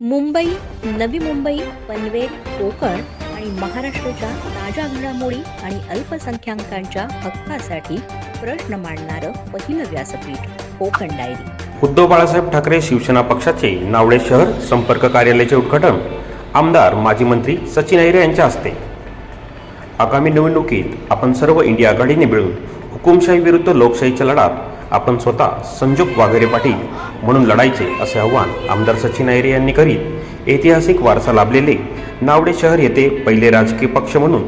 मुंबई नवी मुंबई पनवेल कोकण आणि महाराष्ट्राच्या ताज्या घडामोडी आणि अल्पसंख्याकांच्या हक्कासाठी प्रश्न मांडणारं पहिलं व्यासपीठ कोकण डायरी. उद्धव बाळासाहेब ठाकरे शिवसेना पक्षाचे नावडे शहर संपर्क कार्यालयाचे उद्घाटन आमदार माजी मंत्री सचिन अहिरे यांच्या हस्ते. आगामी निवडणुकीत आपण सर्व इंडिया आघाडीने मिळून हुकुमशाही विरुद्ध लोकशाहीच्या लढात आपण स्वतः संजोग वाघेरे पाटील म्हणून लढायचे असे आव्हान आमदार सचिन अहिरे यांनी करीत ऐतिहासिक वारसा लाभलेले नावडे शहर येथे पहिले राजकीय पक्ष म्हणून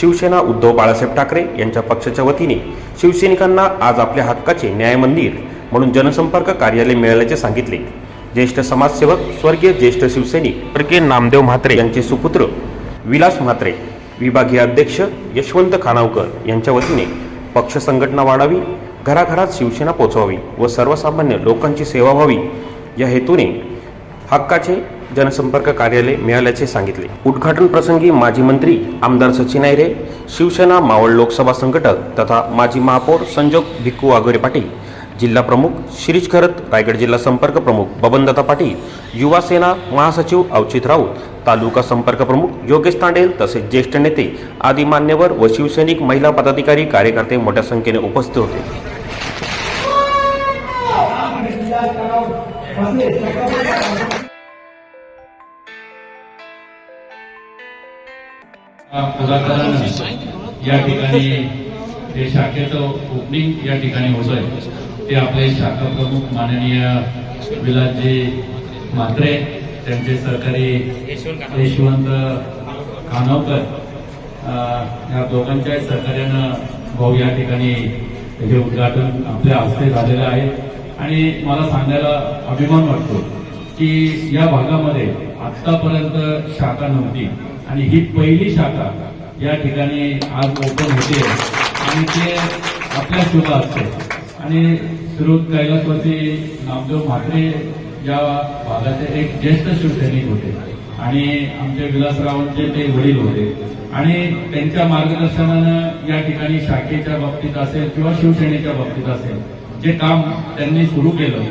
शिवसेना उद्धव बाळासाहेब ठाकरे यांच्या पक्षाच्या वतीने शिवसैनिकांना आज आपल्या हक्काचे न्याय मंदिर म्हणून जनसंपर्क कार्यालय मिळाल्याचे सांगितले. ज्येष्ठ समाजसेवक स्वर्गीय ज्येष्ठ शिवसैनिक स्वर्गीय नामदेव म्हात्रे. यांचे सुपुत्र विलास म्हात्रे विभागीय अध्यक्ष यशवंत खानावकर यांच्या वतीने पक्ष संघटना वाढावी घराघरात शिवसेना पोचवावी व सर्वसामान्य लोकांची सेवा व्हावी या हेतूने हक्काचे जनसंपर्क कार्यालय मिळाल्याचे सांगितले. उद्घाटन प्रसंगी माजी मंत्री आमदार सचिन अहिरे शिवसेना मावळ लोकसभा संघटक तथा माजी महापौर संजोग भिक्कू वाघोरे पाटील जिल्हा प्रमुख शिरीष खरत रायगड जिल्हा संपर्क प्रमुख बबनदत्ता पाटील युवा सेना महासचिव अवचित राऊत तालुका संपर्क प्रमुख योगेश तांडेल तसेच ज्येष्ठ नेते आदी मान्यवर व शिवसैनिक महिला पदाधिकारी कार्यकर्ते मोठ्या संख्येने उपस्थित होते. या ठिकाणी ते शाखेचं ओपनिंग या ठिकाणी होतंय ते आपले शाखा प्रमुख माननीय विलासजी म्हात्रे त्यांचे सहकारी यशवंत खानवकर या दोघांच्या सहकार्यानं भाऊ या ठिकाणी हे उद्घाटन आपल्या हस्ते झालेलं आहे. आणि मला सांगायला अभिमान वाटतो की या भागामध्ये आतापर्यंत शाखा नव्हती. आणि ही पहिली शाखा या ठिकाणी आज ओपन होते. आणि ते आपल्या शोधा असते. आणि श्रोत कैलासवरती नामदेव म्हात्रे या भागाचे एक ज्येष्ठ शिवसैनिक होते. आणि आमचे विलासरावांचे ते वडील होते. आणि त्यांच्या मार्गदर्शनानं या ठिकाणी शाखेच्या बाबतीत असेल किंवा शिवसेनेच्या बाबतीत असेल जे काम त्यांनी सुरू केलं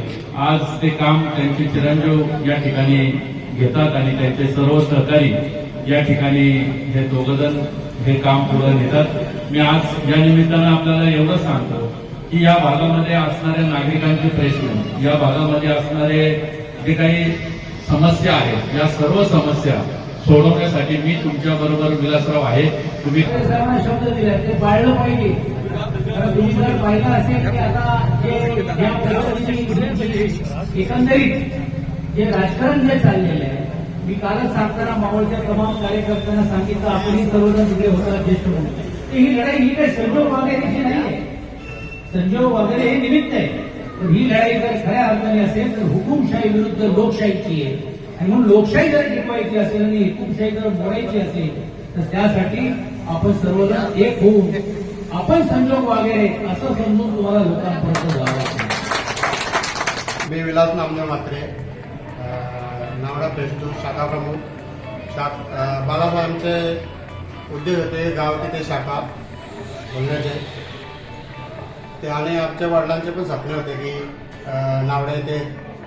आज ते काम त्यांचे चिरंजीव या ठिकाणी घेतात आणि त्यांचे सर्व सहकारी या ठिकाणी हे दोघजण हे काम पुढे नेतात. मी आज या निमित्तानं आपल्याला एवढं सांगतो की या भागामध्ये असणाऱ्या नागरिकांचे प्रश्न या भागामध्ये असणारे जे काही समस्या आहेत या सर्व समस्या सोडवण्यासाठी मी तुमच्या बरोबर विलासराव आहे. तुम्ही सर्वांना शब्द दिला ते पाळलं पाहिजे. तुम्ही जर पाहिलं असेल की आता जे या पद्धतीने म्हणजे एकंदरीत जे राजकारण जे चाललेलं आहे मी कालच सांगताना मावळच्या तमाम कार्यकर्त्यांना सांगितलं आपणही सर्वजण तिकडे होता ज्येष्ठ म्हणून. तर ही लढाई ही काही संजोग वगैरेची नाही आहे. संजोग वगैरे हे निमित्त आहे. तर ही लढाई जर खऱ्या अर्थाने असेल तर हुकुमशाही विरुद्ध लोकशाहीची आहे. आणि म्हणून लोकशाही जर टिकवायची असेल आणि हुकुमशाही जर मोडायची असेल तर त्यासाठी आपण सर्वजण एक होऊन आपण संजोग वगैरे असं समजून तुम्हाला लोकांपर्यंत जावं. मी विलास नामदेव मात्रे नावडा पेस्टू शाखा प्रमुख. शा अं, बालासाहेबांचे उद्योग होते गाव तिथे शाखा बोलण्याचे. ते आणि आमच्या वडिलांचे पण स्वप्न होते की नावडे ते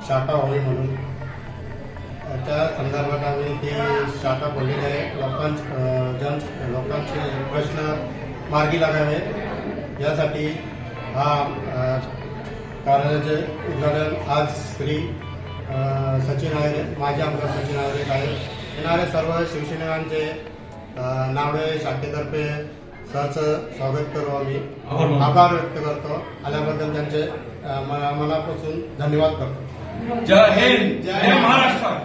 शाखा व्हावी म्हणून. त्या संदर्भात आम्ही ते शाखा बोललेली आहे. लोकांच जन लोकांचे प्रश्न मार्गी लागावे. यासाठी हा कार्यालयाचे उद्घाटन आज श्री सचिन आयरे माजी आमदार सचिन आयरे आहेत. येणारे सर्व शिवसैनिकांचे नावडे शाखेतर्फे सहच स्वागत करू आम्ही. आभार व्यक्त करतो. आल्याबद्दल त्यांचे मनापासून धन्यवाद करतो. जय हिंद. जय महाराष्ट्र.